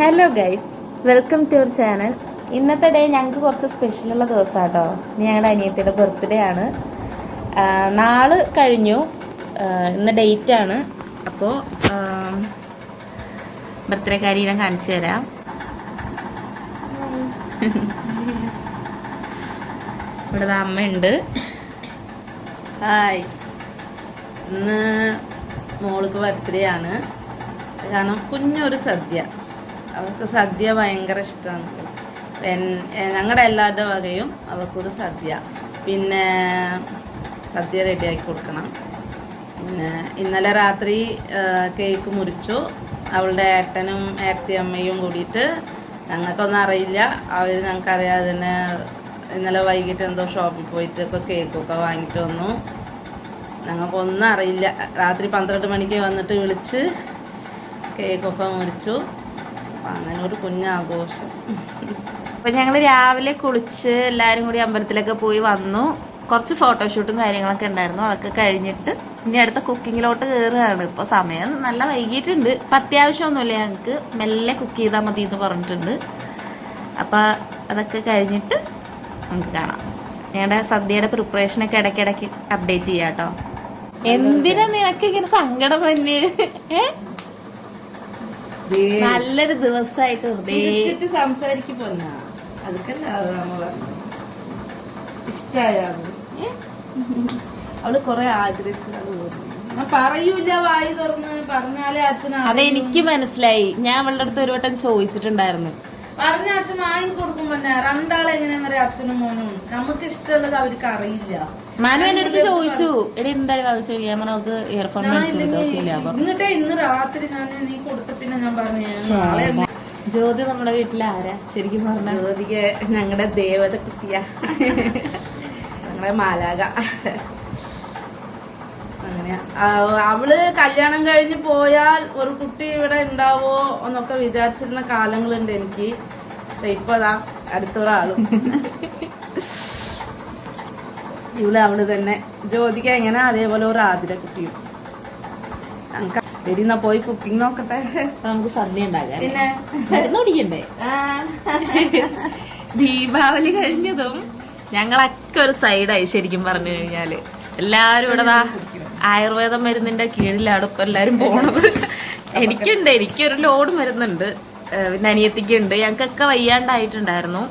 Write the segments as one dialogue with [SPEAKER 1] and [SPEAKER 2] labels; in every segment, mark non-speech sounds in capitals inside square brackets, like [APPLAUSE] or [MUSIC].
[SPEAKER 1] Hello guys welcome to our channel ഇന്നത്തെ day ഞങ്ങൾക്ക് കുറച്ച് സ്പെഷ്യലുള്ള ദിവസമാണ് കേട്ടോ ഞങ്ങളുടെ അനിയത്തിയുടെ ബർത്ത്ഡേ ആണ്. നാൾ കഴിഞ്ഞു. ഇന്ന് ഡേറ്റ് ആണ്. അപ്പോൾ ബർത്ത്ഡേ കാര്യം ഞാൻ കാണിച്ചു തരാം. ഇവിടെ അമ്മയുണ്ട്.
[SPEAKER 2] ഹായ് ഇന്ന് മോൾക്ക് ബർത്ത്ഡേ ആണ്. കാരണം കുഞ്ഞൊരു സദ്യ. അവൾക്ക് സദ്യ ഭയങ്കര ഇഷ്ടമാണ് ഞങ്ങളുടെ എല്ലാവരുടെ വകയും അവൾക്കൊരു സദ്യ. പിന്നെ സദ്യ റെഡിയാക്കി കൊടുക്കണം. പിന്നെ ഇന്നലെ രാത്രി കേക്ക് മുറിച്ചു. അവളുടെ ഏട്ടനും ഏട്ടത്തിയമ്മയും കൂടിയിട്ട് ഞങ്ങൾക്കൊന്നും അറിയില്ല. അവർ ഞങ്ങൾക്കറിയാതെ തന്നെ ഇന്നലെ വൈകിട്ട് എന്തോ ഷോപ്പിൽ പോയിട്ട് ഇപ്പോൾ കേക്കൊക്കെ വാങ്ങിയിട്ട് വന്നു. ഞങ്ങൾക്കൊന്നും അറിയില്ല. രാത്രി പന്ത്രണ്ട് മണിക്ക് വന്നിട്ട് വിളിച്ച് കേക്കൊക്കെ മുറിച്ചു. അങ്ങനെ ഒരു കുഞ്ഞാഘോഷം.
[SPEAKER 1] അപ്പൊ ഞങ്ങൾ രാവിലെ കുളിച്ച് എല്ലാരും കൂടി അമ്പലത്തിലൊക്കെ പോയി വന്നു. കുറച്ച് ഫോട്ടോഷൂട്ടും കാര്യങ്ങളൊക്കെ ഉണ്ടായിരുന്നു. അതൊക്കെ കഴിഞ്ഞിട്ട് ഇനി അടുത്ത കുക്കിങ്ങിലോട്ട് കയറുകയാണ് ഇപ്പൊ സമയം നല്ല വൈകിട്ടുണ്ട് ഇപ്പൊ അത്യാവശ്യമൊന്നുമില്ല ഞങ്ങൾക്ക് മെല്ലെ കുക്ക് ചെയ്താൽ മതി എന്ന് പറഞ്ഞിട്ടുണ്ട്. അപ്പൊ അതൊക്കെ കഴിഞ്ഞിട്ട് നമുക്ക് കാണാം. ഞങ്ങളുടെ സദ്യയുടെ പ്രിപ്പറേഷൻ ഒക്കെ ഇടയ്ക്കിടയ്ക്ക് അപ്ഡേറ്റ് ചെയ്യാട്ടോ. എന്തിനാ നിനക്ക് ഇങ്ങനെ സങ്കടം തന്നെ ഏ? നല്ലൊരു ദിവസമായിട്ട് വെറുതെ
[SPEAKER 2] ചിരിച്ചിട്ട് സംസാരിക്കും പൊന്ന. അതൊക്കെ ഇഷ്ടായ അവൾ കൊറേ ആഗ്രഹിച്ചത് ഞാൻ പറയൂല വായി തുറന്ന്. പറഞ്ഞാലേ അച്ഛൻ
[SPEAKER 1] അതെനിക്ക് മനസ്സിലായി. ഞാൻ അവളുടെ അടുത്ത് ഒരു വട്ടം ചോദിച്ചിട്ടുണ്ടായിരുന്നു.
[SPEAKER 2] പറഞ്ഞ അച്ഛൻ വാങ്ങി കൊടുക്കുമ്പോ രണ്ടാളെങ്ങനെയാ അച്ഛനും മോനും? നമുക്ക് ഇഷ്ടമുള്ളത് അവർക്ക് അറിയില്ല.
[SPEAKER 1] മാനു എന്റെ അടുത്ത് ചോദിച്ചു എടി എന്തായാലും ആവശ്യം ഞാൻ നമുക്ക് ഇയർഫോൺ മേടിച്ചു കൊടുക്കില്ല
[SPEAKER 2] എന്നിട്ടേ ഇന്ന് രാത്രി ഞാൻ നീ കൊടുത്ത പിന്നെ ഞാൻ പറഞ്ഞു
[SPEAKER 1] ജ്യോതി നമ്മുടെ വീട്ടിൽ ആരാ? ശരിക്കും പറഞ്ഞ.
[SPEAKER 2] ജ്യോതിക്ക് ഞങ്ങളുടെ ദേവത കുട്ടിയ. ഞങ്ങളെ മാലാക അങ്ങനെയാ. അവൾ കല്യാണം കഴിഞ്ഞ് പോയാൽ ഒരു കുട്ടി ഇവിടെ ഉണ്ടാവോ എന്നൊക്കെ വിചാരിച്ചിരുന്ന കാലങ്ങളുണ്ട് എനിക്ക്. ഇപ്പൊ അതാ അടുത്തൊരാളും. ഇവിടെ അവൾ തന്നെ. ജ്യോതിക്ക എങ്ങനെ അതേപോലെ ഒരു ആതിര കുട്ടിയും ശരി എന്നാ പോയി കുക്കിംഗ് നോക്കട്ടെ.
[SPEAKER 1] നമുക്ക് സദ്യ ഉണ്ടാകാം
[SPEAKER 2] പിന്നെ?
[SPEAKER 1] ദീപാവലി കഴിഞ്ഞതും ഞങ്ങളൊക്കെ ഒരു സൈഡായി ശരിക്കും പറഞ്ഞു കഴിഞ്ഞാൽ. എല്ലാരും ഇവിടെ ആയുർവേദം മരുന്നിന്റെ കീഴിലാണ് ഇപ്പൊ എല്ലാരും പോണത്. എനിക്കുണ്ട് എനിക്കൊരു ലോഡ് മരുന്നുണ്ട്. പിന്നെ അനിയത്തിക്കുണ്ട്. ഞങ്ങൾക്കൊക്കെ വയ്യാണ്ടായിട്ടുണ്ടായിരുന്നു.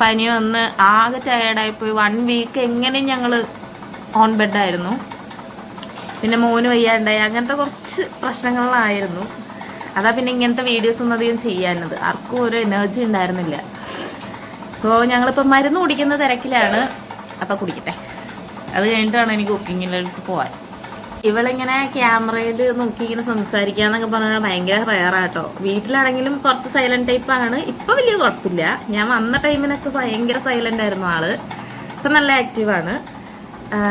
[SPEAKER 1] പനി വന്ന് ആകെ ടയേർഡായിപ്പോയി വൺ വീക്ക് എങ്ങനെയും ഞങ്ങൾ ഓൺ ബെഡായിരുന്നു പിന്നെ മോന് വയ്യാണ്ടായി. അങ്ങനത്തെ കുറച്ച് പ്രശ്നങ്ങളായിരുന്നു അതാ പിന്നെ ഇങ്ങനത്തെ വീഡിയോസ് ഒന്നും അധികം ചെയ്യാനത് ആർക്കും ഒരു എനർജി ഉണ്ടായിരുന്നില്ല. അപ്പോൾ ഞങ്ങളിപ്പോൾ മരുന്ന് കുടിക്കുന്ന തിരക്കിലാണ്. അപ്പം കുടിക്കട്ടെ. അത് കഴിഞ്ഞിട്ടാണ് എനിക്ക് കുക്കിങ്ങിലേക്ക് പോവാൻ. ഇവളിങ്ങനെ ക്യാമറയിൽ നോക്കി ഇങ്ങനെ സംസാരിക്കാന്നൊക്കെ പറഞ്ഞാൽ ഭയങ്കര റയറാട്ടോ വീട്ടിലാണെങ്കിലും കുറച്ച് സൈലന്റ് ടൈപ്പ് ആണ്. ഇപ്പൊ വലിയ കുഴപ്പമില്ല. ഞാൻ വന്ന ടൈമിനൊക്കെ ഭയങ്കര സൈലന്റ് ആയിരുന്നു ആൾ. ഇപ്പൊ നല്ല ആക്റ്റീവാണ്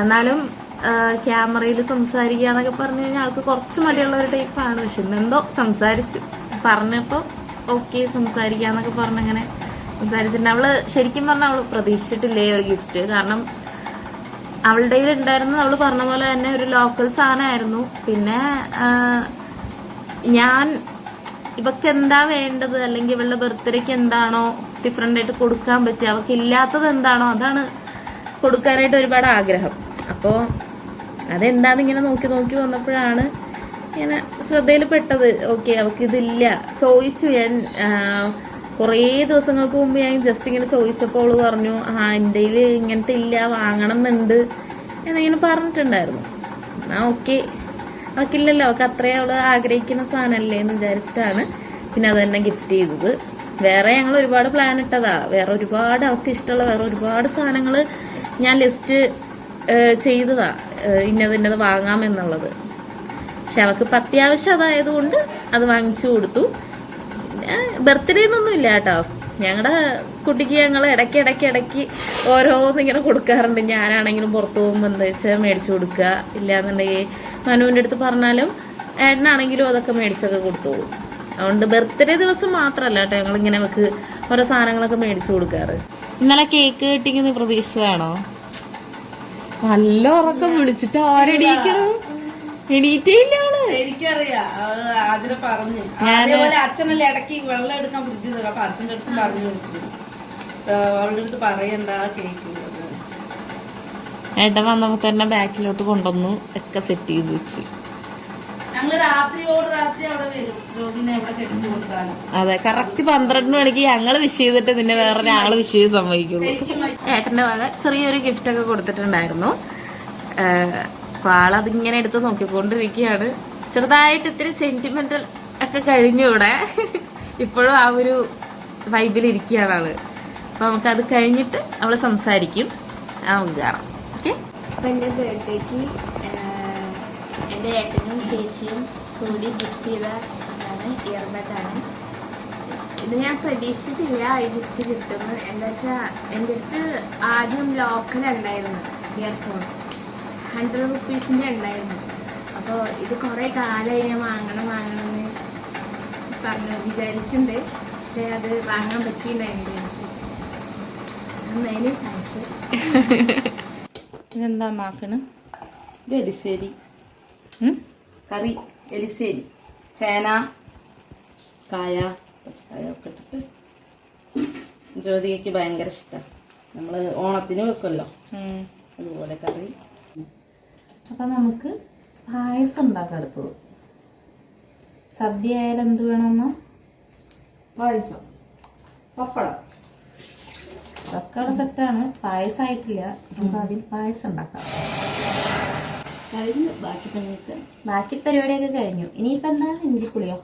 [SPEAKER 1] എന്നാലും ക്യാമറയിൽ സംസാരിക്കുക എന്നൊക്കെ പറഞ്ഞു കഴിഞ്ഞാൽ ആൾക്ക് കുറച്ച് മടിയുള്ള ഒരു ടൈപ്പാണ് പക്ഷെ ഇന്നെന്തോ സംസാരിച്ചു. പറഞ്ഞപ്പോൾ ഓക്കെ സംസാരിക്കാന്നൊക്കെ പറഞ്ഞങ്ങനെ സംസാരിച്ചിട്ടുണ്ട്. അവൾ ശരിക്കും പറഞ്ഞാൽ അവൾ പ്രതീക്ഷിച്ചിട്ടില്ലേ ഒരു ഗിഫ്റ്റ് കാരണം അവളുടെ കയ്യിൽ ഉണ്ടായിരുന്നത് പറഞ്ഞ പോലെ തന്നെ ഒരു ലോക്കൽ സാധനമായിരുന്നു. പിന്നെ ഞാൻ ഇവക്ക് എന്താ വേണ്ടത്? അല്ലെങ്കിൽ ഇവളുടെ ബർത്ത്ഡേക്ക് എന്താണോ ഡിഫറെന്റ് ആയിട്ട് കൊടുക്കാൻ പറ്റുക അവൾക്ക് ഇല്ലാത്തത് എന്താണോ അതാണ് കൊടുക്കാനായിട്ട് ഒരുപാട് ആഗ്രഹം. അപ്പോൾ അതെന്താന്ന് ഇങ്ങനെ നോക്കി നോക്കി വന്നപ്പോഴാണ് ഇങ്ങനെ ശ്രദ്ധയിൽ പെട്ടത് ഓക്കെ അവൾക്ക് ഇതില്ല. ചോദിച്ചു. ഞാൻ കുറേ ദിവസങ്ങൾക്ക് മുമ്പ് ഞാൻ ജസ്റ്റ് ഇങ്ങനെ ചോദിച്ചപ്പോൾ അവൾ പറഞ്ഞു ആ എന്റെ ഇങ്ങനത്തെ ഇല്ല വാങ്ങണം എന്നുണ്ട് എന്നിങ്ങനെ പറഞ്ഞിട്ടുണ്ടായിരുന്നു. എന്നാ ഓക്കെ. അവക്കില്ലല്ലോ അവൾക്ക് അത്രയും അവൾ ആഗ്രഹിക്കുന്ന സാധനമല്ലേ എന്ന് വിചാരിച്ചിട്ടാണ് പിന്നെ അത് തന്നെ ഗിഫ്റ്റ് ചെയ്തത്. വേറെ ഞങ്ങൾ ഒരുപാട് പ്ലാൻ ഇട്ടതാ. വേറെ ഒരുപാട് അവൾക്ക് ഇഷ്ടമുള്ള വേറെ ഒരുപാട് സാധനങ്ങൾ ഞാൻ ലിസ്റ്റ് ചെയ്തതാ. ഇന്നത് ഇന്നത് വാങ്ങാമെന്നുള്ളത്. പക്ഷെ അവൾക്ക് ഇപ്പം അത്യാവശ്യം അതായതുകൊണ്ട് അത് വാങ്ങിച്ചു കൊടുത്തു. പിന്നെ ബർത്ത്ഡേ ഒന്നും ഇല്ല കേട്ടോ. ഞങ്ങളുടെ കുട്ടിക്ക് ഞങ്ങൾ ഇടയ്ക്ക് ഇടയ്ക്ക് ഇടയ്ക്ക് ഓരോന്ന് ഇങ്ങനെ കൊടുക്കാറുണ്ട്. ഞാനാണെങ്കിലും പുറത്തു പോകുമ്പോൾ എന്താ വെച്ചാൽ മേടിച്ചു കൊടുക്കുക ഇല്ലാന്നുണ്ടെങ്കിൽ മനുവിന്റെ അടുത്ത് പറഞ്ഞാലും ഏട്ടനാണെങ്കിലും അതൊക്കെ മേടിച്ചൊക്കെ കൊടുത്തു പോകും. അതുകൊണ്ട് ബർത്ത്ഡേ ദിവസം മാത്രമല്ല കേട്ടോ ഞങ്ങൾ ഇങ്ങനെ നമുക്ക് ഓരോ സാധനങ്ങളൊക്കെ മേടിച്ചു കൊടുക്കാറ്. ഇന്നലെ കേക്ക് കിട്ടിക്കുന്നത് പ്രതീക്ഷിച്ചതാണോ? നല്ല ഉറക്കം വിളിച്ചിട്ട് അവൾ
[SPEAKER 2] എനിക്കറിയാം. എനിക്കറിയാ അതിനെ പറഞ്ഞു. അതേപോലെ അച്ഛനല്ലേ ഇടയ്ക്ക് വെള്ളം എടുക്കാൻ ഫ്രിഡ്ജിൽ തരും അപ്പൊ അച്ഛന്റെ അടുത്ത് പറഞ്ഞു കൊടുത്തു. അവളുടെ അടുത്ത് പറയണ്ട കേൾക്കുന്നത്.
[SPEAKER 1] ഏട്ടൻ വന്നപ്പോ തന്നെ ബാക്കിലോട്ട് കൊണ്ടുവന്നു ഒക്കെ സെറ്റ് ചെയ്ത് വെച്ചു.
[SPEAKER 2] ഞങ്ങൾ രാത്രിയോട് രാത്രി അവിടെ വരും. രോഗിനെ അവിടെ കെട്ടിച്ചു കൊടുക്കാനും
[SPEAKER 1] അതെ കറക്റ്റ് പന്ത്രണ്ട് മണിക്ക് ഞങ്ങൾ വിഷ് ചെയ്തിട്ട് പിന്നെ വേറൊരാൾ വിഷ് ചെയ്ത്
[SPEAKER 2] സംഭവിക്കുന്നു
[SPEAKER 1] ഏട്ടന്റെ വക ചെറിയൊരു ഗിഫ്റ്റ് ഒക്കെ കൊടുത്തിട്ടുണ്ടായിരുന്നു. ആഹ് അപ്പൊ ആളതിങ്ങനെ എടുത്ത് നോക്കിക്കൊണ്ടിരിക്കുകയാണ്. ചെറുതായിട്ട് ഇത്തിരി സെന്റിമെന്റൽ ഒക്കെ കഴിഞ്ഞൂടെ. ഇപ്പോഴും ആ ഒരു വൈബിൽ ഇരിക്കുകയാണ് ആൾ. അപ്പൊ നമുക്ക് അത് കഴിഞ്ഞിട്ട് അവൾ സംസാരിക്കും. നമുക്ക് കാണാം. ഓക്കെ?
[SPEAKER 3] അപ്പൊ എന്റെ ബർത്ത്ഡേക്ക് എന്റെ ഏട്ടനും ചേച്ചിയും കൂടി ഗിഫ്റ്റ് ചെയ്ത ആണ് ഇയർബഡാണ് ഇത് ഞാൻ പ്രതീക്ഷിച്ചിട്ടില്ല ഈ ഗിഫ്റ്റ് കിട്ടുന്നു എന്താ വെച്ചാൽ എന്റെ അടുത്ത് ആദ്യം ലോക്കൽ ഉണ്ടായിരുന്നു ഇയർഫോൺ ഹൺഡ്രഡ് റുപ്പീസിന്റെ ഉണ്ടായിരുന്നു. അപ്പോൾ ഇത് കുറേ കാലമായി ഞാൻ വാങ്ങണം വാങ്ങണം എന്ന് പറഞ്ഞു വിചാരിക്കുന്നുണ്ട് പക്ഷേ അത് വാങ്ങാൻ പറ്റിയിട്ടുണ്ടായിരുന്നു എന്താ നന്നായി താങ്ക് യു [LAUGHS]
[SPEAKER 1] ഇതെന്താ മാക്കണ്?
[SPEAKER 2] ഇത് എലിശ്ശേരി. കറി എലിശ്ശേരി. ചേന കായ പച്ചക്കായ ഒക്കെ ഇട്ടിട്ട് ജ്യോതികയ്ക്ക് ഭയങ്കര ഇഷ്ടമാണ് നമ്മൾ ഓണത്തിന് വെക്കുമല്ലോ അതുപോലെ കറി.
[SPEAKER 1] അപ്പൊ നമുക്ക് പായസം ഉണ്ടാക്കാം അടുത്തത് സദ്യ ആയാലും എന്ത് വേണമെന്നോ?
[SPEAKER 2] പായസം. പപ്പടം.
[SPEAKER 1] അതൊക്കെ സെറ്റാണ് പായസം ആയിട്ടില്ല നമുക്ക് ആദ്യം പായസം ഉണ്ടാക്കാം.
[SPEAKER 2] കഴിഞ്ഞു. ബാക്കി പണിയൊക്കെ
[SPEAKER 1] ബാക്കി പരിപാടിയൊക്കെ കഴിഞ്ഞു. ഇനിയിപ്പോൾ എന്താ? ഇഞ്ചി
[SPEAKER 2] പുളിയോ?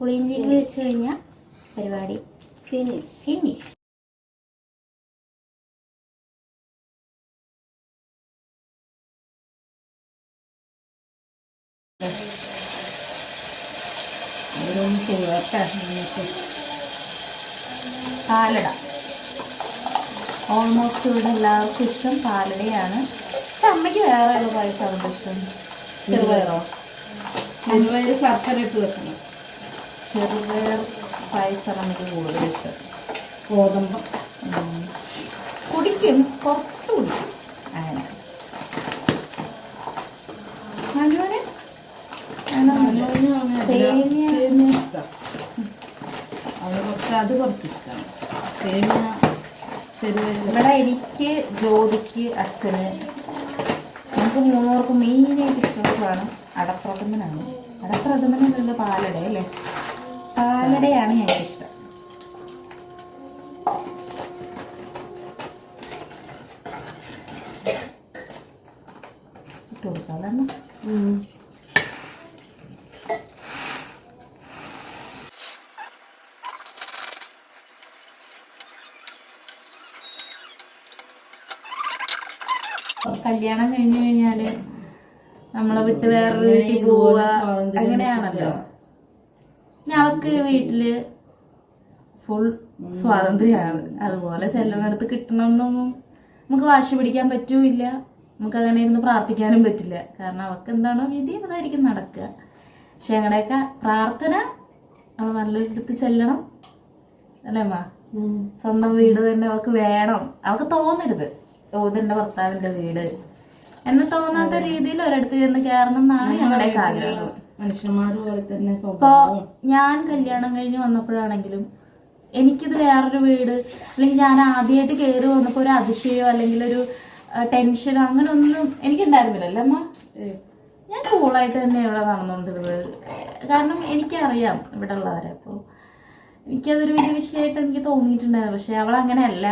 [SPEAKER 2] പുളിയിഞ്ചി വെച്ച്.
[SPEAKER 1] കഴിഞ്ഞാൽ പരിപാടി
[SPEAKER 2] ഫിനിഷ്
[SPEAKER 1] ഫിനിഷ്
[SPEAKER 2] ഓരോന്ന് ചെയ്യാട്ടെ നമുക്ക്.
[SPEAKER 1] പാലട. ഓൾമോസ്റ്റ് ഇവിടെ എല്ലാവർക്കും ഇഷ്ടം പാലടയാണ്. പക്ഷെ അമ്മയ്ക്ക് വേറെ ഏത് പായസമാണ് ഇഷ്ടം? ചെറുപയറോ?
[SPEAKER 2] ചെറുപയർ ശർക്കര ഇട്ട് വെക്കണം.
[SPEAKER 1] ചെറുപയർ പായസമാണ് അമ്മയ്ക്ക് കൂടുതൽ ഇഷ്ടം.
[SPEAKER 2] ഗോതമ്പ്.
[SPEAKER 1] കുടിക്കും. കുറച്ച് കുടിക്കും. അങ്ങനെ. അങ്ങനൊന്നുമില്ല. ഇവിടെ എനിക്ക് ജ്യോതിക്ക് അച്ഛന് നമുക്ക് മൂന്നുപേർക്ക് മെയിനായിട്ട് ഇഷ്ടമുള്ളതാണ് അടപ്രഥമനാണ്. അടപ്രഥമനാണ് അടപ്രഥമനുള്ള പാലട അല്ലേ? പാലടയാണ് ഞങ്ങൾക്ക് ഇഷ്ടം ഇട്ട് കൊടുക്കാം അതാണ് കല്യാണം കഴിഞ്ഞു കഴിഞ്ഞാൽ നമ്മളെ വിട്ട് വേറൊരു വീട്ടിൽ പോവുക അങ്ങനെയാണല്ലോ. അവക്ക് വീട്ടിൽ ഫുൾ സ്വാതന്ത്ര്യമാണ്. അതുപോലെ ചെല്ലണടുത്ത് കിട്ടണമെന്നൊന്നും നമുക്ക് വാശി പിടിക്കാൻ പറ്റൂല്ല. നമുക്ക് അങ്ങനെ ഇരുന്ന് പ്രാർത്ഥിക്കാനും പറ്റില്ല. കാരണം അവക്ക് എന്താണോ വിധി അതായിരിക്കും നടക്കുക. പക്ഷെ ഞങ്ങളുടെയൊക്കെ പ്രാർത്ഥന അവൾ നല്ലൊരിടത്ത് ചെല്ലണം. അല്ലേ അമ്മ സ്വന്തം വീട് തന്നെ അവൾക്ക് വേണം. അവൾക്ക് തോന്നരുത്. ഓ ഇതെന്റെ ഭർത്താവിന്റെ വീട്. എന്ന് തോന്നാത്ത രീതിയിൽ ഒരിടത്ത് ചെന്ന് കയറണം എന്നാണ് ഞങ്ങളുടെയൊക്കെ ആഗ്രഹം.
[SPEAKER 2] മനുഷ്യന്മാർ പോലെ തന്നെ
[SPEAKER 1] ഇപ്പോ ഞാൻ കല്യാണം കഴിഞ്ഞ് വന്നപ്പോഴാണെങ്കിലും എനിക്കിത് വേറൊരു വീട് അല്ലെങ്കിൽ ഞാൻ ആദ്യമായിട്ട് കയറി വന്നപ്പോ ഒരു അതിശയോ അല്ലെങ്കിൽ ഒരു ടെൻഷനോ അങ്ങനെ ഒന്നും എനിക്കുണ്ടായിരുന്നില്ലല്ലോ അമ്മ? ഞാൻ കൂളായിട്ട് തന്നെ ഇവിടെ നടന്നുകൊണ്ടിരുന്നത്? കാരണം എനിക്കറിയാം ഇവിടെ ഉള്ളവരെ അപ്പോൾ എനിക്കതൊരു വലിയ വിഷയമായിട്ട് എനിക്ക് തോന്നിയിട്ടുണ്ടായിരുന്നു. പക്ഷെ അവൾ അങ്ങനെയല്ല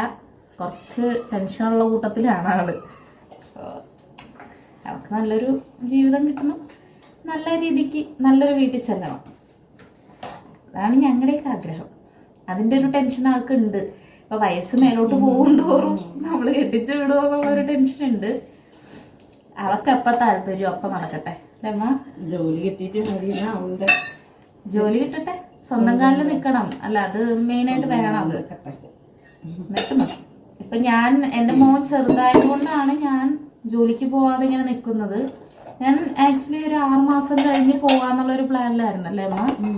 [SPEAKER 1] കുറച്ച് ടെൻഷനുള്ള കൂട്ടത്തിലാണ് ആൾ. അപ്പൊ അവൾക്ക് നല്ലൊരു ജീവിതം കിട്ടണം. നല്ല രീതിക്ക് നല്ലൊരു വീട്ടിൽ ചെല്ലണം. അതാണ് ഞങ്ങളുടെയൊക്കെ ആഗ്രഹം. അതിന്റെ ഒരു ടെൻഷൻ ആൾക്കുണ്ട് ഇപ്പൊ വയസ്സ് മേലോട്ട് പോകും തോറും നമ്മൾ കെട്ടിച്ച് വിടുമോ എന്നുള്ളൊരു ടെൻഷൻ ഉണ്ട്. അവക്ക് എപ്പ താല്പര്യം അപ്പം നടക്കട്ടെ. അല്ലേ അമ്മ?
[SPEAKER 2] ജോലി കിട്ടിയിട്ട് മതി
[SPEAKER 1] ജോലി കിട്ടട്ടെ. സ്വന്തം കാലിൽ നിൽക്കണം അല്ല അത് മെയിനായിട്ട് വേണം. അത് നിൽക്കണം ഇപ്പൊ ഞാൻ എന്റെ മോൻ ചെറുതായത് കൊണ്ടാണ് ഞാൻ ജോലിക്ക് പോവാതെ ഇങ്ങനെ നിൽക്കുന്നത്. ഞാൻ ആക്ച്വലി ഒരു ആറ് മാസം കഴിഞ്ഞ് പോവാന്നുള്ള ഒരു പ്ലാനിലായിരുന്നു അല്ലേ അമ്മ?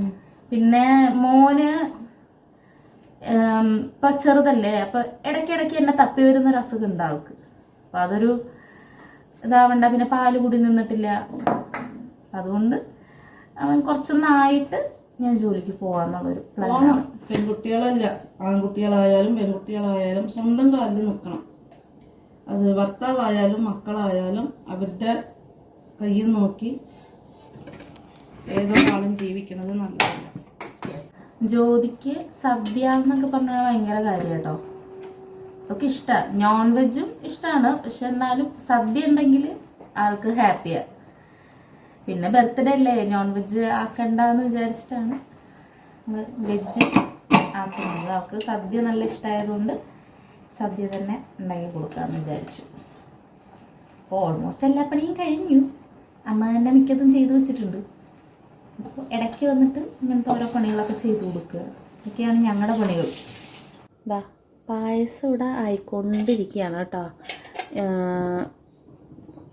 [SPEAKER 1] പിന്നെ മോന് ഇപ്പൊ ചെറുതല്ലേ അപ്പൊ ഇടയ്ക്കിടയ്ക്ക് എന്നെ തപ്പി വരുന്ന ഒരു അസുഖം ഉണ്ട് ആൾക്ക് അപ്പൊ അതൊരു ഇതാവണ്ട പിന്നെ പാൽ കൂടി നിന്നിട്ടില്ല. അതുകൊണ്ട് അവൻ കുറച്ചൊന്നായിട്ട് ഞാൻ ജോലിക്ക് പോവാന്നുള്ളൊരു പ്ലാൻ
[SPEAKER 2] പോണം. പെൺകുട്ടികളല്ല ആൺകുട്ടികളായാലും പെൺകുട്ടികളായാലും സ്വന്തം കാലിൽ നിൽക്കണം. അത് ഭർത്താവായാലും മക്കളായാലും അവരുടെ കയ്യിൽ നോക്കി ഏതോ ജീവിക്കുന്നത് നല്ലതല്ല.
[SPEAKER 1] ജ്യോതിക്ക് സദ്യ എന്നൊക്കെ പറഞ്ഞാൽ ഭയങ്കര കാര്യം കേട്ടോ. ഒക്കെ ഇഷ്ടമാണ് നോൺ വെജും ഇഷ്ടമാണ് പക്ഷെ എന്നാലും സദ്യ ഉണ്ടെങ്കിൽ ആൾക്ക് ഹാപ്പിയാ. പിന്നെ ബർത്ത്ഡേ അല്ലേ? നോൺ വെജ് ആക്കണ്ടെന്ന് വിചാരിച്ചിട്ടാണ്. വെജ് ആക്കുന്നത്. അവൾക്ക് സദ്യ നല്ല ഇഷ്ടമായതുകൊണ്ട് സദ്യ തന്നെ ഉണ്ടാക്കി കൊടുക്കാമെന്ന് വിചാരിച്ചു. ഓൾമോസ്റ്റ് എല്ലാ പണിയും കഴിഞ്ഞു. അമ്മ തന്നെ മിക്കതും ചെയ്തു വെച്ചിട്ടുണ്ട്. അപ്പോൾ ഇടയ്ക്ക് വന്നിട്ട് ഇങ്ങനത്തെ ഓരോ പണികളൊക്കെ ചെയ്തു കൊടുക്കുക. ഇതൊക്കെയാണ് ഞങ്ങളുടെ പണികൾ. ഇതാ പായസം ഇവിടെ ആയിക്കൊണ്ടിരിക്കുകയാണ് കേട്ടോ.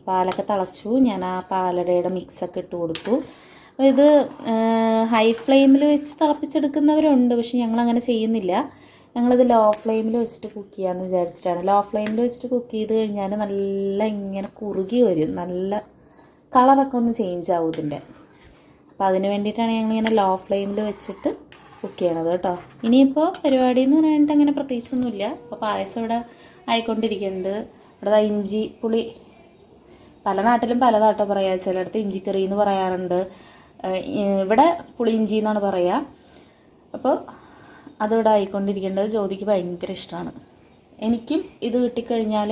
[SPEAKER 1] പാലൊക്കെ തിളച്ചു. ഞാൻ ആ പാലടയുടെ മിക്സൊക്കെ ഇട്ട് കൊടുത്തു. ഇത് ഹൈ ഫ്ലെയിമിൽ വെച്ച് തിളപ്പിച്ചെടുക്കുന്നവരുണ്ട് പക്ഷെ ഞങ്ങളങ്ങനെ ചെയ്യുന്നില്ല. ഞങ്ങളിത് ലോ ഫ്ലെയിമിൽ വെച്ചിട്ട് കുക്ക് ചെയ്യാമെന്ന് വിചാരിച്ചിട്ടാണ്. ലോ ഫ്ലെയിമിൽ വെച്ചിട്ട് കുക്ക് ചെയ്ത് കഴിഞ്ഞാൽ നല്ല ഇങ്ങനെ കുറുകി വരും. നല്ല കളറൊക്കെ ഒന്ന് ചേഞ്ച് ആവും ഇതിന്റെ അപ്പോൾ അതിന് വേണ്ടിയിട്ടാണ് ഞങ്ങളിങ്ങനെ ലോ ഫ്ലെയിമിൽ വെച്ചിട്ട് കുക്ക് ചെയ്യണത് കേട്ടോ. ഇനിയിപ്പോൾ പരിപാടി എന്ന് പറഞ്ഞിട്ട് അങ്ങനെ പ്രത്യേകിച്ചൊന്നുമില്ല. അപ്പോൾ പായസം ഇവിടെ ആയിക്കൊണ്ടിരിക്കുന്നുണ്ട്. ഇവിടെ ഇഞ്ചി പുളി. പല നാട്ടിലും പലതാട്ടോ പറയാ. ചിലയിടത്ത് ഇഞ്ചിക്കറി എന്ന് പറയാറുണ്ട് ഇവിടെ പുളി ഇഞ്ചി എന്നാണ് പറയുക അപ്പോൾ അതിവിടെ ആയിക്കൊണ്ടിരിക്കേണ്ടത് ജ്യോതിക്ക് ഭയങ്കര ഇഷ്ടമാണ് എനിക്കും ഇത് കിട്ടിക്കഴിഞ്ഞാൽ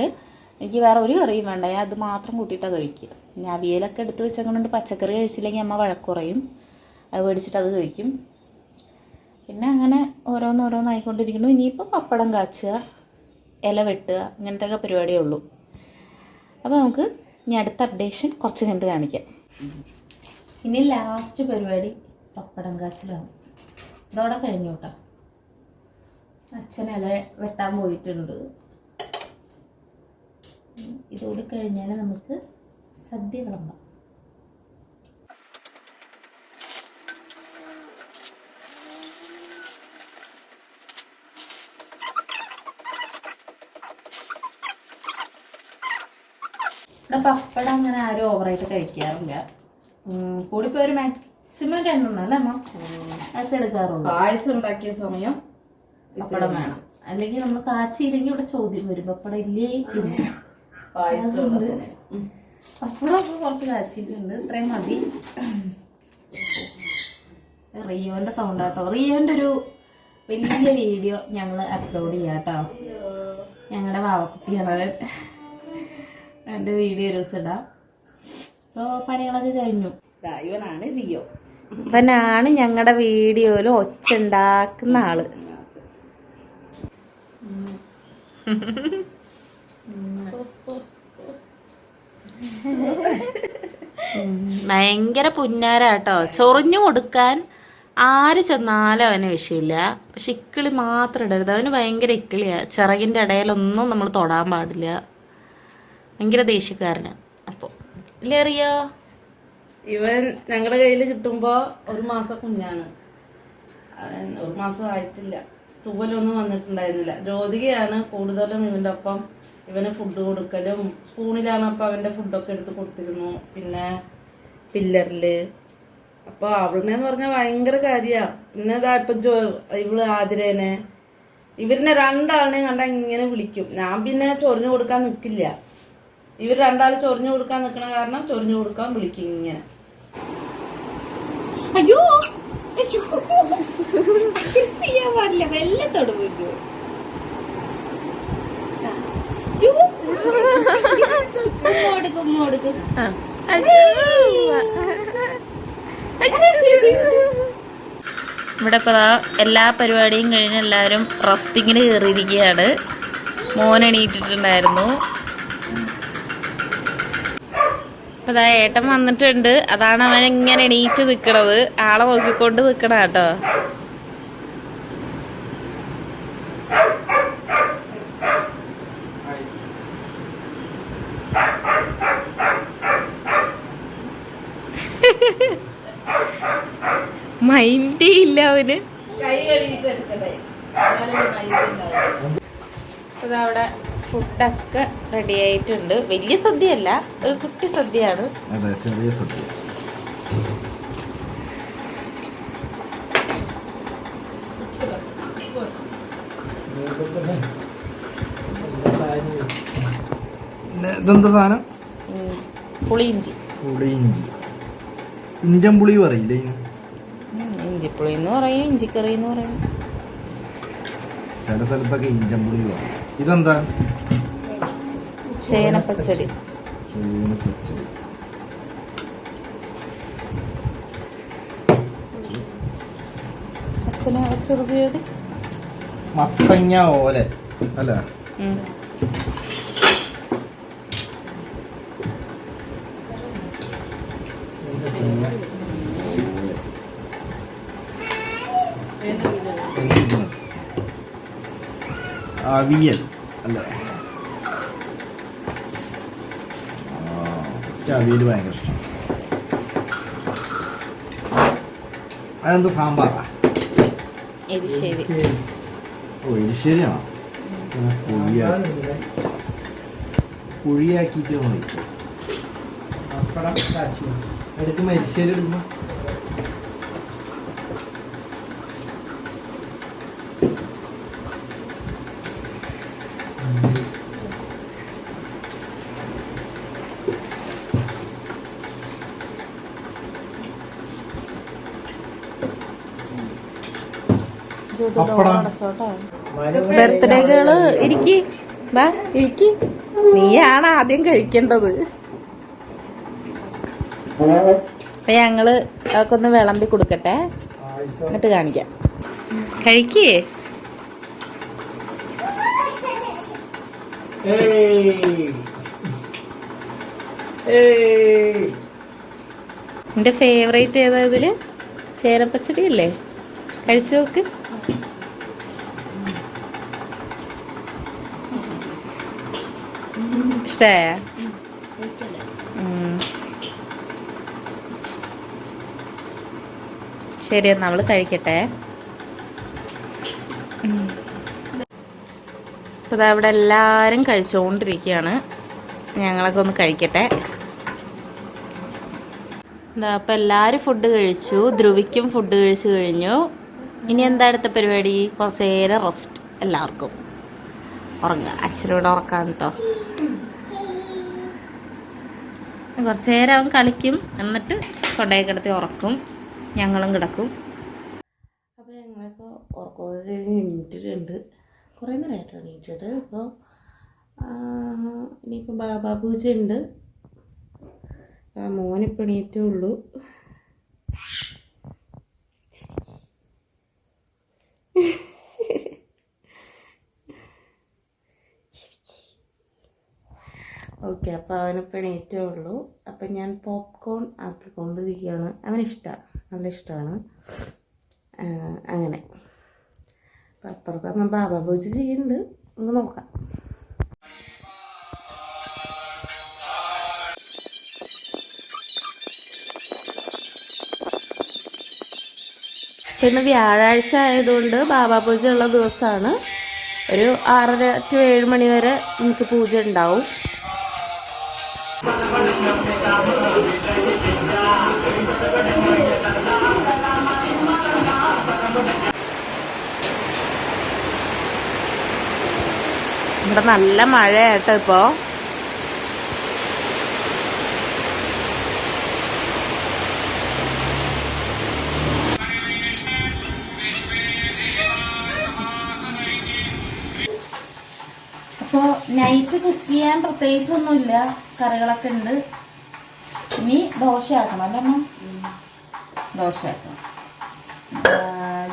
[SPEAKER 1] എനിക്ക് വേറെ ഒരു കറിയും വേണ്ട. ഞാൻ അത് മാത്രം കൂട്ടിയിട്ടാണ് കഴിക്കുക. പിന്നെ അവിയലൊക്കെ എടുത്ത് വെച്ചതുകൊണ്ട് പച്ചക്കറി കഴിച്ചില്ലെങ്കിൽ അമ്മ വഴക്കുറയും. അത് മേടിച്ചിട്ട് അത് കഴിക്കും. പിന്നെ അങ്ങനെ ഓരോന്നോരോന്നായിക്കൊണ്ടിരിക്കുന്നു. ഇനിയിപ്പോൾ പപ്പടം കാച്ചുക ഇല വെട്ടുക ഇങ്ങനത്തെ ഒക്കെ പരിപാടിയേ ഉള്ളൂ. അപ്പോൾ നമുക്ക് ഇനി അടുത്ത അപ്ഡേഷൻ കുറച്ച് കണ്ട് കാണിക്കാം. ഇനി ലാസ്റ്റ് പരിപാടി പപ്പടം കാച്ചിലാണ്. ഇതോടെ കഴിഞ്ഞു കേട്ടോ അച്ഛൻ ഇല വെട്ടാൻ പോയിട്ടുണ്ട്. ഇതോടെ കഴിഞ്ഞാൽ നമുക്ക് സദ്യ വിളമ്പാം. ഇവിടെ പപ്പടം അങ്ങനെ ആരും ഓവറായിട്ട് കഴിക്കാറില്ല. കൂടിപ്പോ ഒരു മാക്സിമം രണ്ടെണ്ണം അല്ലേ അമ്മ? അതൊക്കെ എടുക്കാറുള്ളൂ
[SPEAKER 2] പായസം ഉണ്ടാക്കിയ സമയം
[SPEAKER 1] പപ്പടം വേണം. അല്ലെങ്കിൽ നമ്മൾ കാച്ചിയില്ലെങ്കിൽ ഇവിടെ ചോദ്യം വരും. പപ്പടം ഇല്ലേ?
[SPEAKER 2] സമയം.
[SPEAKER 1] കുറച്ച് കാച്ചിയിട്ടുണ്ട്. ഇത്രയും മതി. റിയോന്റെ സൗണ്ട് ആട്ടോ. റിയോന്റെ ഒരു വലിയ വീഡിയോ ഞങ്ങൾ അപ്ലോഡ് ചെയ്യാം കേട്ടോ. ഞങ്ങളുടെ വാവക്കുട്ടിയാണ് എന്റെ വീഡിയോ ഒരു ദിവസം ഇടാം. അപ്പോൾ പണികളൊക്കെ കഴിഞ്ഞു.
[SPEAKER 2] ഇവനാണ് റിയോ.
[SPEAKER 1] ഇവനാണ് ഞങ്ങളുടെ വീഡിയോയിൽ ഒച്ച ഉണ്ടാക്കുന്ന ആൾ. [LAUGHS] ഭയങ്കര പുന്നാരാട്ടോ ചൊറിഞ്ഞു കൊടുക്കാൻ ആര് ചെന്നാലും അവന് വിഷയമില്ല പക്ഷെ ഇക്കിളി മാത്രം ഇടരുത്. അവന് ഭയങ്കര ഇക്കിളിയാ. ചിറകിന്റെ ഇടയിലൊന്നും നമ്മൾ തൊടാൻ പാടില്ല. ഭയങ്കര ദേഷ്യക്കാരന്. അപ്പോൾ ഇല്ലേ അറിയോ
[SPEAKER 2] ഇവൻ ഞങ്ങളുടെ കയ്യിൽ കിട്ടുമ്പോ ഒരു മാസം കുഞ്ഞാണ്. ഒരു മാസം ആയിട്ടില്ല. തൂവലൊന്നും വന്നിട്ടുണ്ടായിരുന്നില്ല. ജ്യോതികയാണ് കൂടുതലും ഇവന്റെ ഒപ്പം ഇവന് ഫുഡ് കൊടുക്കലും. സ്പൂണിലാണ് അപ്പം അവന്റെ ഫുഡൊക്കെ എടുത്ത് കൊടുത്തിരുന്നു. പിന്നെ പില്ലറിൽ. അപ്പൊ അവളിനെന്ന് പറഞ്ഞാൽ ഭയങ്കര കാര്യമാണ് പിന്നെ ഇതാ ഇപ്പൊ ജോ ഇവൾ ആതിരേനെ. ഇവരിനെ രണ്ടാളിനെയും കണ്ട ഇങ്ങനെ വിളിക്കും. ഞാൻ പിന്നെ ചൊറിഞ്ഞു കൊടുക്കാൻ നിൽക്കില്ല ഇവർ രണ്ടാൾ ചൊറിഞ്ഞു കൊടുക്കാൻ നിൽക്കണ കാരണം ചൊറിഞ്ഞു കൊടുക്കാൻ വിളിക്കും ഇങ്ങനെ.
[SPEAKER 1] അയ്യോ! ചെയ്യാൻ പാടില്ല. വെല്ല ഇവിടെ എല്ലാ പരിപാടിയും കഴിഞ്ഞ് എല്ലാവരും റസ്റ്റിങ്ങിന് കയറിയിരിക്കുകയാണ് മോൻ എണീറ്റിട്ടുണ്ടായിരുന്നു. ദാ ഏട്ടൻ വന്നിട്ടുണ്ട്. അതാണ് അവൻ ഇങ്ങനെ എണീറ്റ് നിക്കണത്. ആളെ നോക്കിക്കൊണ്ട് നിക്കണ കേട്ടോ. മൈൻഡേ ഇല്ല അവന്.
[SPEAKER 2] കൈ
[SPEAKER 1] ഫുഡൊക്കെ റെഡി ആയിട്ടുണ്ട്. വലിയ സദ്യയല്ല ഒരു കുട്ടി സദ്യയാണ്.
[SPEAKER 4] ചെറിയ സദ്യ. ഇതെന്താ സാധനം?
[SPEAKER 1] പുളിയിഞ്ചി
[SPEAKER 4] പുളിയിഞ്ചി പുളി പറയില്ലേ
[SPEAKER 1] ഇഞ്ചിപ്പുളി എന്ന് പറയും ഇഞ്ചിക്കറി എന്ന് പറയും.
[SPEAKER 4] ചില സ്ഥലത്തൊക്കെ പുളി പറയും. ഇതെന്താ?
[SPEAKER 1] ചേനപ്പച്ചടി.
[SPEAKER 4] ചൂന പച്ചടി
[SPEAKER 1] അച്ഛനെ കൊടുക്കുകയത്
[SPEAKER 4] മത്തങ്ങ ഓല. അല്ല. അവിയൽ അല്ല ആ, എനിക്ക് അവിയൽ ഭയങ്കര ഇഷ്ടം. അതെന്താ സാമ്പാറാ
[SPEAKER 1] എരിശ്ശേരി.
[SPEAKER 4] ഓ എരിശ്ശേരിയാണോ കുഴിയാക്കി കുഴിയാക്കിയിട്ട് മതി. എടുക്കുമ്പോ എരിശ്ശേരി എടുക്കുമ്പോ
[SPEAKER 1] ബർത്ത്ഡേകൾ ഇരിക്കി. വാ ഇരിക്കി. നീയാണ് ആദ്യം കഴിക്കേണ്ടത്. അപ്പൊ ഞങ്ങൾ അതൊക്കെ ഒന്ന് വിളമ്പി കൊടുക്കട്ടെ. എന്നിട്ട് കാണിക്കാം. കഴിക്കേ? എന്റെ ഫേവറേറ്റ് ഏതാ ഇതിൽ? ചേരപ്പച്ചടി അല്ലേ കഴിച്ചു നോക്ക്. ഇഷ്ടമായ ശരി നമ്മൾ കഴിക്കട്ടെ. ഇപ്പൊ ഇവിടെ എല്ലാരും കഴിച്ചുകൊണ്ടിരിക്കുകയാണ് ഞങ്ങളൊക്കെ ഒന്ന് കഴിക്കട്ടെ. എന്താ അപ്പൊ എല്ലാരും ഫുഡ് കഴിച്ചു. ധ്രുവിക്കും ഫുഡ് കഴിച്ചു കഴിഞ്ഞു. ഇനി എന്താ അടുത്ത പരിപാടി? കുറച്ച് നേരം റെസ്റ്റ് എല്ലാവർക്കും. ഉറങ്ങുക അച്ഛനോട് ഉറക്കാൻ കേട്ടോ കുറച്ച് നേരം അവൻ കളിക്കും. എന്നിട്ട് കൊണ്ടേ കിടത്തി ഉറക്കും. ഞങ്ങളും കിടക്കും. അപ്പോൾ ഞങ്ങളൊക്കെ ഉറക്കമൊക്കെ കഴിഞ്ഞ് എണീറ്റിട്ടുണ്ട്. കുറേ നേരമായിട്ട് എണീറ്റിട്ട്. അപ്പോൾ ഇനിയിപ്പോൾ ബാബാ പൂജ ഉണ്ട്. മോനിപ്പോൾ എണീറ്റേ ഉള്ളൂ. [LAUGHS] ഓക്കെ അപ്പോൾ അവനിപ്പോൾ എണീറ്റേ ഉള്ളൂ. അപ്പം ഞാൻ പോപ്കോൺ ആക്കിക്കൊണ്ടിരിക്കുകയാണ് അവനിഷ്ടമാണ് നല്ല ഇഷ്ടമാണ് അങ്ങനെ. അപ്പം അപ്പുറത്ത് നമ്മൾ ബാബ പൂജ ചെയ്യുന്നുണ്ട്. ഒന്ന് നോക്കാം. പിന്നെ വ്യാഴാഴ്ച ആയതുകൊണ്ട് ബാബാ പൂജ ഉള്ള ദിവസമാണ്. ഒരു ആറര ടു ഏഴ് മണി വരെ നമുക്ക് പൂജ ഉണ്ടാവും. ഇവിടെ നല്ല മഴയാട്ടോ ഇപ്പോ. അപ്പോൾ നൈറ്റ് കുക്ക് ചെയ്യാൻ പ്രത്യേകിച്ച് ഒന്നുമില്ല. കറികളൊക്കെ ഉണ്ട്. ഇനി ദോശയാക്കണം അല്ലേ അമ്മ? ദോശയാക്കണം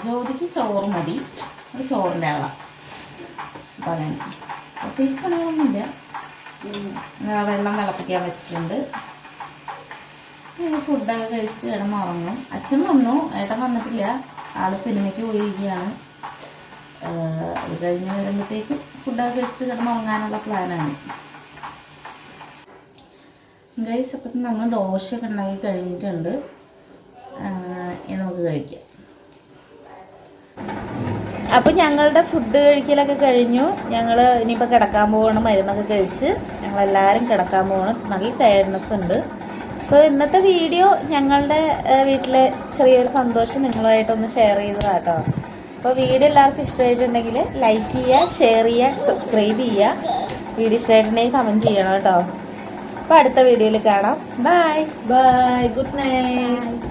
[SPEAKER 1] ജ്യോതിക്ക് ചോറ് മതി. ചോറിന്റെ ആളാണ് അപ്പം പ്രത്യേകിച്ച് പണികളൊന്നുമില്ല വെള്ളം തിളപ്പിക്കാൻ വെച്ചിട്ടുണ്ട്. ഫുഡൊക്കെ കഴിച്ചിട്ട് ഏട്ടൻ ഉറങ്ങും. അച്ഛൻ വന്നു ഏട്ടൻ വന്നിട്ടില്ല. ആൾ സിനിമയ്ക്ക് പോയിരിക്കുകയാണ്. അത് കഴിഞ്ഞ് വരുമ്പോഴത്തേക്കും ഫുഡൊക്കെ കഴിച്ചിട്ട് കിടന്നുറങ്ങാനുള്ള പ്ലാനാണ് ഗൈസ് അപ്പം നമ്മൾ ദോശയൊക്കെ ഉണ്ടാക്കി കഴിഞ്ഞിട്ടുണ്ട്. നമുക്ക് കഴിക്കാം. അപ്പൊ ഞങ്ങളുടെ ഫുഡ് കഴിക്കലൊക്കെ കഴിഞ്ഞു. ഞങ്ങൾ ഇനിയിപ്പോ കിടക്കാൻ പോകണം മരുന്നൊക്കെ കഴിച്ച് ഞങ്ങൾ എല്ലാവരും കിടക്കാൻ പോകണം നല്ല ടയർനെസ് ഉണ്ട്. അപ്പോൾ ഇന്നത്തെ വീഡിയോ ഞങ്ങളുടെ വീട്ടിലെ ചെറിയൊരു സന്തോഷം നിങ്ങളുമായിട്ടൊന്ന് ഷെയർ ചെയ്തതാ കേട്ടോ അപ്പോൾ വീഡിയോ എല്ലാവർക്കും ഇഷ്ടമായിട്ടുണ്ടെങ്കിൽ ലൈക്ക് ചെയ്യുക ഷെയർ ചെയ്യുക സബ്സ്ക്രൈബ് ചെയ്യുക. വീഡിയോ ഇഷ്ടമായിട്ടുണ്ടെങ്കിൽ കമന്റ് ചെയ്യണം കേട്ടോ അപ്പോൾ അടുത്ത വീഡിയോയിൽ കാണാം. Bye
[SPEAKER 2] bye good night